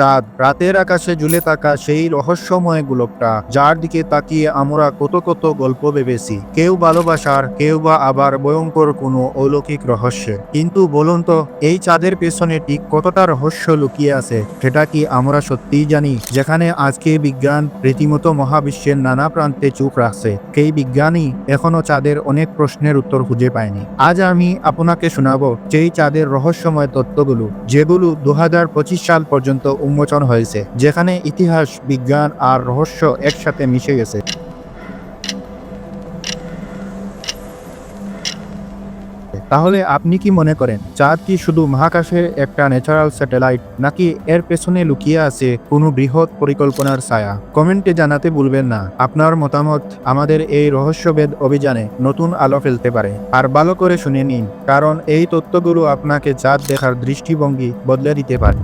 চাঁদ রাতের আকাশে ঝুলে থাকা সেই রহস্যময় গোলকটা, যার দিকে তাকিয়ে আমরা কত কত গল্প ভেবেছি। কেউ ভালোবাসার, কেউ বা আবার ভয়ঙ্কর কোনো অলৌকিক রহস্যে কিন্তু বলুন তো, এই চাঁদের পেছনে ঠিক কতটা রহস্য লুকিয়ে আছে, সেটা কি আমরা সত্যিই জানি? যেখানে আজকে বিজ্ঞান রীতিমতো মহাবিশ্বের নানা প্রান্তে চুপ রাখছে। সেই বিজ্ঞানী এখনও চাঁদের অনেক প্রশ্নের উত্তর খুঁজে পায়নি। আজ আমি আপনাকে শোনাবো সেই চাঁদের রহস্যময় তত্ত্বগুলো, যেগুলো দু হাজার পঁচিশ সাল পর্যন্ত উন্মোচন হয়েছে, যেখানে ইতিহাস, বিজ্ঞান আর রহস্য একসাথে মিশে গেছে। তাহলে আপনি কি মনে করেন, চাঁদ কি শুধু মহাকাশের একটা ন্যাচারাল স্যাটেলাইট নাকি এর পেছনে লুকিয়ে আছে কোনো বৃহৎ পরিকল্পনার ছায়া? কমেন্টে জানাতে ভুলবেন না। আপনার মতামত আমাদের এই রহস্যভেদ অভিযানে নতুন আলো ফেলতে পারে। আর ভালো করে শুনে নিন, কারণ এই তথ্যগুলো আপনাকে চাঁদ দেখার দৃষ্টিভঙ্গি বদলে দিতে পারে।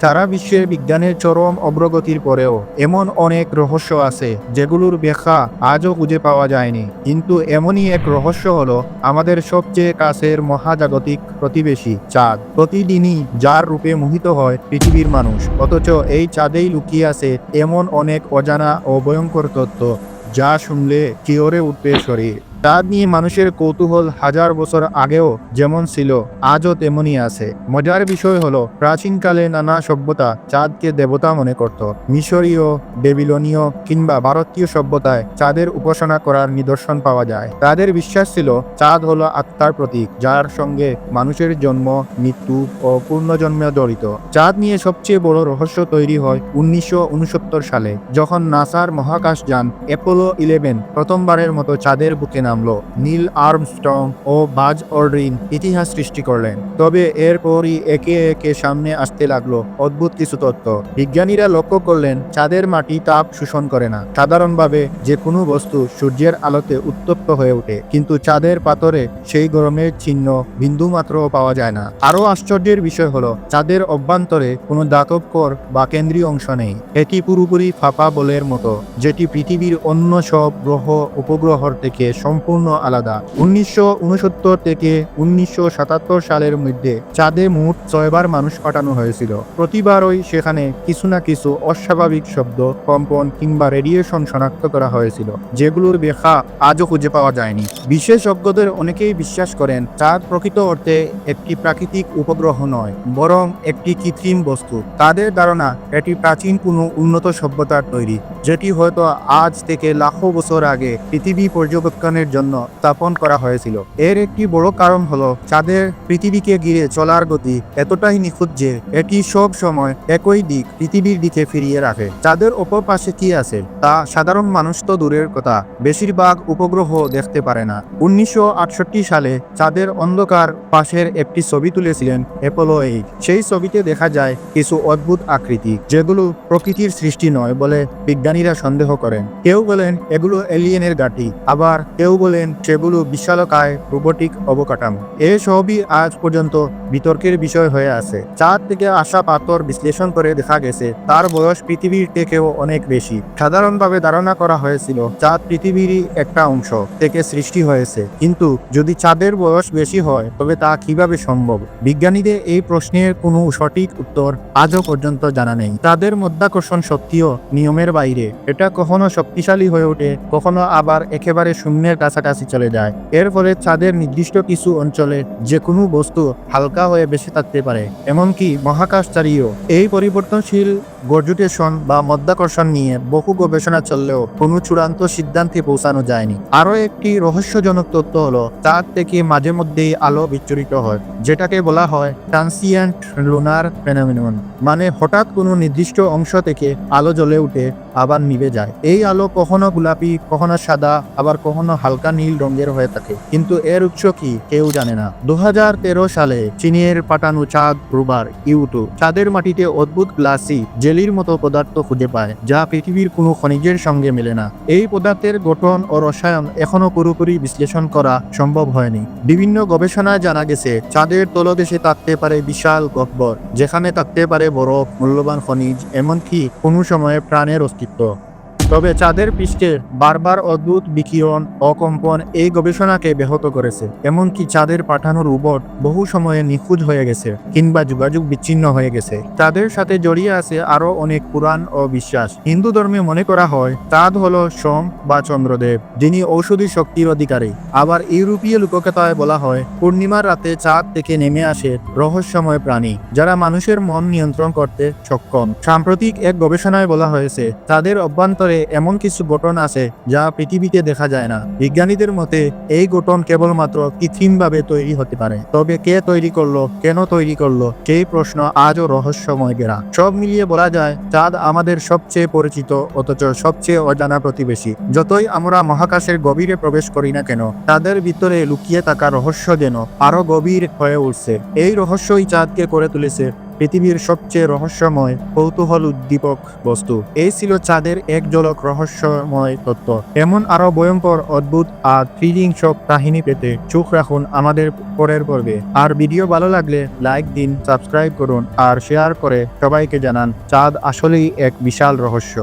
সারা বিশ্বের বিজ্ঞানের চরম অগ্রগতির পরেও এমন অনেক রহস্য আছে, যেগুলোর ব্যাখ্যা আজও খুঁজে পাওয়া যায়নি। কিন্তু এমনই এক রহস্য হলো আমাদের সবচেয়ে কাছের মহাজাগতিক প্রতিবেশী চাঁদ। প্রতিদিনই যার রূপে মোহিত হয় পৃথিবীর মানুষ, অথচ এই চাঁদেই লুকিয়ে আছে এমন অনেক অজানা ও ভয়ঙ্কর তত্ত্ব, যা শুনলে শিওরে উঠবে শরীর। চাঁদ নিয়ে মানুষের কৌতূহল হাজার বছর আগেও যেমন ছিল, আজও তেমনই আছে। মজার বিষয় হলো, প্রাচীনকালে নানা সভ্যতা চাঁদকে দেবতা মনে করত। মিশরীয়, বেবিলনীয় কিংবা ভারতীয় সভ্যতায় চাঁদের উপাসনা করার নিদর্শন পাওয়া যায়। তাদের বিশ্বাস ছিল, চাঁদ হলো আত্মার প্রতীক, যার সঙ্গে মানুষের জন্ম, মৃত্যু ও পূর্ণজন্ম জড়িত। চাঁদ নিয়ে সবচেয়ে বড় রহস্য তৈরি হয় উনিশশো উনসত্তর সালে, যখন নাসার মহাকাশ যান অ্যাপোলো ইলেভেন প্রথমবারের মতো চাঁদের বুকে নামলো নীল আর্মস্ট্রং ও বাজ অর্ড্রিন ইতিহাস সৃষ্টি করলেন। তবে এরপরই একে একে সামনে আসতে লাগল অদ্ভুত কিছু তত্ত্ব। বিজ্ঞানীরা লক্ষ্য করলেন চাঁদের মাটি তাপ শোষণ করে না। সাধারণভাবে যে কোনো বস্তু সূর্যের আলোতে উত্তপ্ত হয়ে ওঠে, কিন্তু চাঁদের পাথরে সেই গরমের চিহ্ন বিন্দু মাত্রও পাওয়া যায় না। আরও আশ্চর্যের বিষয় হলো চাঁদের অভ্যন্তরে কোনো দাতব কর বা কেন্দ্রীয় অংশ নেই। এটি পুরোপুরি ফাঁপা বলের মতো, যেটি পৃথিবীর অন্য সব গ্রহ উপগ্রহর থেকে সম্পূর্ণ আলাদা। উনিশশো উনসত্তর থেকে উনিশশো সাতাত্তর সালের মধ্যে চাঁদে মোট ছয়বার মানুষ পাঠানো হয়েছিল। প্রতিবারই সেখানে কিছু না কিছু অস্বাভাবিক শব্দ, কম্পন কিংবা রেডিয়েশন শনাক্ত করা হয়েছিল, যেগুলোর ব্যাখ্যা আজও খুঁজে পাওয়া যায়নি। বিশেষজ্ঞদের অনেকেই বিশ্বাস করেন, চাঁদ প্রকৃত অর্থে একটি প্রাকৃতিক উপগ্রহ নয়, বরং একটি কৃত্রিম বস্তু। তাদের ধারণা, এটি প্রাচীন কোনো উন্নত সভ্যতার তৈরি। যেটি হয়তো আজ থেকে লাখো বছর আগে পৃথিবী পর্যবেক্ষণের জন্য স্থাপন করা হয়েছিল। এর একটি বড় কারণ হলো চাঁদের পৃথিবীকে ঘিরে চলার গতি এতটাই নিখুঁত যে এটি সব সময় একই দিক পৃথিবীর দিকে ফিরিয়ে রাখে। চাঁদের অপর পাশে কি আছে তা সাধারণ মানুষ তো দূরের কথা, বেশিরভাগ উপগ্রহ দেখতে পারে না। উনিশশো আটষট্টি সালে চাঁদের অন্ধকার পাশের একটি ছবি তুলেছিলেন অ্যাপোলো এইট। সেই ছবিতে দেখা যায় কিছু অদ্ভুত আকৃতি, যেগুলো প্রকৃতির সৃষ্টি নয় বলে বিজ্ঞানীরা সন্দেহ করেন। কেউ বলেন এগুলো এলিয়েনের গাঠি, আবার কেউ বলেন সেগুলো বিশালকায় রোবটিক অবকাঠামো। এ সবই আজ পর্যন্ত বিতর্কের বিষয় হয়ে আছে। চাঁদ থেকে আসা পাথর বিশ্লেষণ করে দেখা গেছে, তার বয়স পৃথিবীর থেকেও অনেক বেশি। সাধারণভাবে ধারণা করা হয়েছিল, চাঁদ পৃথিবীরই একটা অংশ থেকে সৃষ্টি হয়েছে। কিন্তু যদি চাঁদের বয়স বেশি হয়, তবে তা কীভাবে সম্ভব? বিজ্ঞানীদের এই প্রশ্নের কোনো সঠিক উত্তর আজও পর্যন্ত জানা নেই। তাদের মধ্যাকর্ষণ শক্তিও নিয়মের বাইরে। এটা কখনো শক্তিশালী হয়ে ওঠে, কখনো আবার একেবারে শূন্যের কাছাকাছি চলে যায়। এর ফলে চাঁদের নির্দিষ্ট কিছু অঞ্চলে যে কোনো বস্তু হালকা হয়ে বেঁচে থাকতে পারে, এমনকি মহাকাশচারীও। এই পরিবর্তনশীল গর্জুটেশন বা মধ্যাকর্ষণ নিয়ে বহু গবেষণা চললেও কোনো চূড়ান্ত সিদ্ধান্তে পৌঁছানো যায়নি। আরও একটি রহস্যজনক তথ্য হলো, তার থেকে মাঝে মধ্যেই আলো বিচ্ছুরিত হয়, যেটাকে বলা হয় ট্রান্সিয়েন্ট লুনার ফেনোমিনন। মানে হঠাৎ কোনো নির্দিষ্ট অংশ থেকে আলো জ্বলে উঠে আবার নিভে যায়। এই আলো কখনো গোলাপি, কখনো সাদা, আবার কখনো হালকা নীল রঙের হয়ে থাকে। কিন্তু এর উৎস কি কেউ জানে না। দু হাজার তেরো সালে চীনের পাঠানো চাঁদ রুবার ইউটু। চাঁদের মাটিতে অদ্ভুত গ্লাসি জেলির মতো পদার্থ খুঁজে পায়, যা পৃথিবীর কোনো খনিজের সঙ্গে মেলে না। এই পদার্থের গঠন ও রসায়ন এখনও পুরোপুরি বিশ্লেষণ করা সম্ভব হয়নি। বিভিন্ন গবেষণায় জানা গেছে, চাঁদের তলদেশে থাকতে পারে বিশাল গহ্বর, যেখানে থাকতে পারে বরফ, মূল্যবান খনিজ, এমনকি কোনো সময়ে প্রাণের অস্তিত্ব। তবে চাঁদের পৃষ্ঠে বারবার অদ্ভুত বিকিরণ, অকম্পন এই গবেষণাকে ব্যাহত করেছে। এমনকি চাঁদের পাঠানো রোবট বহু সময়ে নিখোঁজ হয়ে গেছে কিংবা যোগাযোগ বিচ্ছিন্ন হয়ে গেছে। তাদের সাথে জড়িয়ে আছে আরও অনেক পুরাণ ও বিশ্বাস। হিন্দু ধর্মে মনে করা হয়, চাঁদ হল সোম বা চন্দ্রদেব, যিনি ঔষধি শক্তির অধিকারী। আবার ইউরোপীয় লোককথায় বলা হয়, পূর্ণিমার রাতে চাঁদ থেকে নেমে আসে রহস্যময় প্রাণী, যারা মানুষের মন নিয়ন্ত্রণ করতে সক্ষম। সাম্প্রতিক এক গবেষণায় বলা হয়েছে তাদের অভ্যন্তরে এমন কিছু গঠন আছে যা পৃথিবীতে দেখা যায় না। বিজ্ঞানীদের মতে, এই গঠন কেবলমাত্র কৃত্রিমভাবে তৈরি হতে পারে। তবে কে তৈরি করল, কেন তৈরি করল, সেই প্রশ্ন আজও রহস্যময় ঘেরা। সব মিলিয়ে বলা যায়, চাঁদ আমাদের সবচেয়ে পরিচিত, অথচ সবচেয়ে অজানা প্রতিবেশী। যতই আমরা মহাকাশের গভীরে প্রবেশ করি না কেন, তাদের ভিতরে লুকিয়ে থাকা রহস্য যেন আরও গভীর হয়ে উঠছে। এই রহস্যই চাঁদকে করে তুলেছে পৃথিবীর সবচেয়ে রহস্যময় কৌতূহল উদ্দীপক বস্তু। এই ছিল চাঁদের এক জলক রহস্যময় তত্ত্ব। এমন আরও ভয়ঙ্কর, অদ্ভুত আর থ্রিলিং সব কাহিনী পেতে চোখ রাখুন আমাদের পরের পর্বে। আর ভিডিও ভালো লাগলে লাইক দিন, সাবস্ক্রাইব করুন আর শেয়ার করে সবাইকে জানান চাঁদ আসলেই এক বিশাল রহস্য।